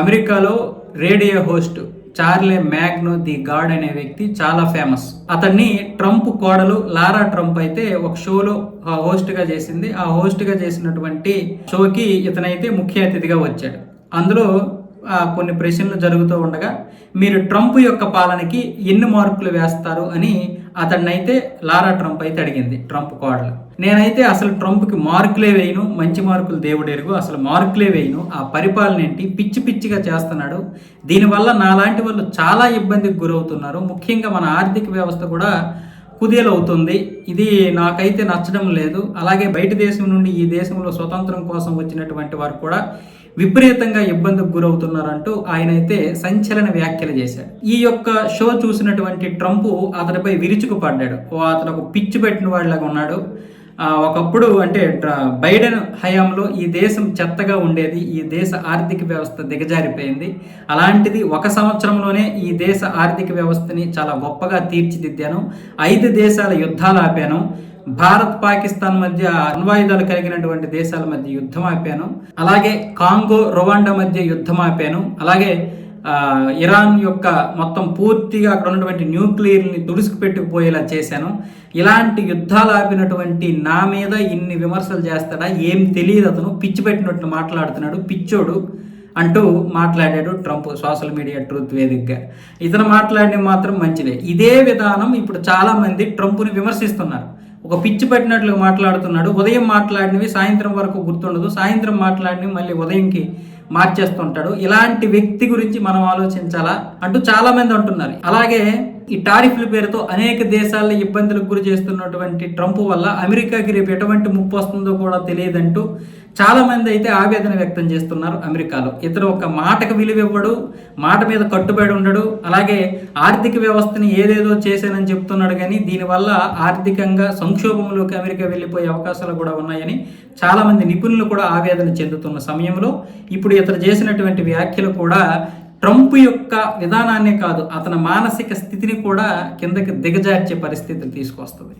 అమెరికాలో radio host Charlamagne tha God అనే వ్యక్తి చాలా ఫేమస్. అతన్ని ట్రంప్ కోడలు లారా ట్రంప్ అయితే ఒక షోలో హోస్ట్గా చేసింది. ఆ హోస్ట్గా చేసినటువంటి షోకి ఇతనైతే ముఖ్య అతిథిగా వచ్చాడు. అందులో కొన్ని ప్రశ్నలు జరుగుతూ ఉండగా మీరు ట్రంప్ యొక్క పాలనకి ఎన్ని మార్కులు వేస్తారు అని అతన్నైతే లారా ట్రంప్ అయితే అడిగింది ట్రంప్ కోడలు. నేనైతే అసలు ట్రంప్కి మార్కులే వేయను మంచి మార్కులు దేవుడెరుగు అసలు మార్కులే వేయను ఆ పరిపాలన ఏంటి పిచ్చి పిచ్చిగా చేస్తున్నాడు. దీనివల్ల నాలాంటి వాళ్ళు చాలా ఇబ్బందికి గురవుతున్నారు. ముఖ్యంగా మన ఆర్థిక వ్యవస్థ కూడా కుదేలవుతుంది. ఇది నాకైతే నచ్చడం లేదు. అలాగే బయట దేశం నుండి ఈ దేశంలో స్వతంత్రం కోసం వచ్చినటువంటి వారు కూడా విపరీతంగా ఇబ్బందికి గురవుతున్నారంటూ ఆయన అయితే సంచలన వ్యాఖ్యలు చేశాడు. ఈ యొక్క షో చూసినటువంటి ట్రంప్ అతనిపై విరుచుకుపడ్డాడు ఓ అతను ఒక పిచ్చి పెట్టిన వాళ్ళగా ఉన్నాడు. ఒకప్పుడు అంటే బైడెన్ హయాంలో ఈ దేశం చెత్తగా ఉండేది ఈ దేశ ఆర్థిక వ్యవస్థ దిగజారిపోయింది. అలాంటిది ఒక సంవత్సరంలోనే ఈ దేశ ఆర్థిక వ్యవస్థని చాలా గొప్పగా తీర్చిదిద్దాను. ఐదు దేశాల యుద్ధాలు ఆపాను. భారత్ పాకిస్తాన్ మధ్య అణ్వాయుధాలు కలిగినటువంటి దేశాల మధ్య యుద్ధం ఆపాను. అలాగే కాంగో రువాండా మధ్య యుద్ధం ఆపాను. అలాగే ఇరాన్ యొక్క మొత్తం పూర్తిగా అక్కడ ఉన్నటువంటి న్యూక్లియర్ని తుడుసుకు పెట్టుకుపోయేలా చేశాను. ఇలాంటి యుద్ధాలు ఆపినటువంటి నా మీద ఇన్ని విమర్శలు చేస్తాడా? ఏం తెలియదు అతను. పిచ్చి పెట్టినట్టు మాట్లాడుతున్నాడు. పిచ్చోడు అంటూ మాట్లాడాడు ట్రంప్ సోషల్ మీడియా ట్రూత్ వేదికగా. ఇతను మాట్లాడిన మాత్రం మంచిదే. ఇదే విధానం ఇప్పుడు చాలా మంది ట్రంప్ని విమర్శిస్తున్నారు. ఒక పిచ్చి పెట్టినట్లుగా మాట్లాడుతున్నాడు. ఉదయం మాట్లాడినవి సాయంత్రం వరకు గుర్తుండదు. సాయంత్రం మాట్లాడినవి మళ్ళీ ఉదయంకి మార్చేస్తుంటాడు. ఇలాంటి వ్యక్తి గురించి మనం ఆలోచించాలా? అంటూ చాలా మంది అంటున్నారు. అలాగే ఈ టారిఫ్ల పేరుతో అనేక దేశాల్లో ఇబ్బందులకు గురి చేస్తున్నటువంటి ట్రంప్ వల్ల అమెరికాకి రేపు ఎటువంటి ముప్పు వస్తుందో కూడా తెలియదంటూ చాలామంది అయితే ఆవేదన వ్యక్తం చేస్తున్నారు అమెరికాలో. ఇతను ఒక మాటకు విలువ ఇవ్వడు మాట మీద కట్టుబడి ఉండడు అలాగే ఆర్థిక వ్యవస్థని ఏదేదో చేశానని చెప్తున్నాడు కానీ దీనివల్ల ఆర్థికంగా సంక్షోభంలోకి అమెరికా వెళ్ళిపోయే అవకాశాలు కూడా ఉన్నాయని చాలామంది నిపుణులు కూడా ఆవేదన చెందుతున్న సమయంలో ఇప్పుడు ఇతను చేసినటువంటి వ్యాఖ్యలు కూడా ట్రంప్ యొక్క విధానాన్నే కాదు అతని మానసిక స్థితిని కూడా కిందకి దిగజార్చే పరిస్థితిని తీసుకొస్తుంది